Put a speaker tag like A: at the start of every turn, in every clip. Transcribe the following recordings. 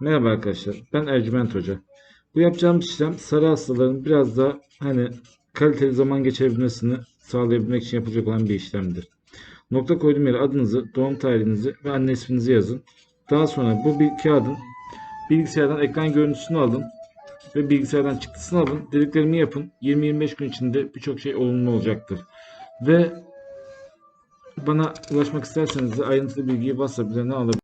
A: Merhaba arkadaşlar, ben Ercüment Hoca. Bu yapacağım işlem sarı hastaların biraz da hani kaliteli zaman geçirebilmesini sağlayabilmek için yapılacak olan bir işlemdir. Nokta koyduğum yere adınızı, doğum tarihinizi ve anne isminizi yazın. Daha sonra bu bir kağıdın bilgisayardan ekran görüntüsünü alın ve bilgisayardan çıktısını alın. Dediklerimi yapın. 20-25 gün içinde birçok şey olumlu olacaktır. Ve bana ulaşmak isterseniz de ayrıntılı bilgiyi WhatsApp üzerinden alabilirsiniz.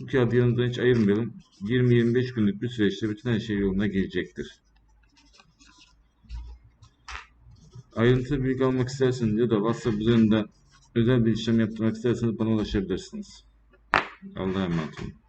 B: Bu kağıdı yanımızdan hiç ayırmayalım. 20-25 günlük bir süreçte bütün her şey yoluna girecektir. Ayrıntılı bilgi almak isterseniz ya da WhatsApp üzerinden özel bir işlem yaptırmak isterseniz bana ulaşabilirsiniz. Allah'a emanet olun.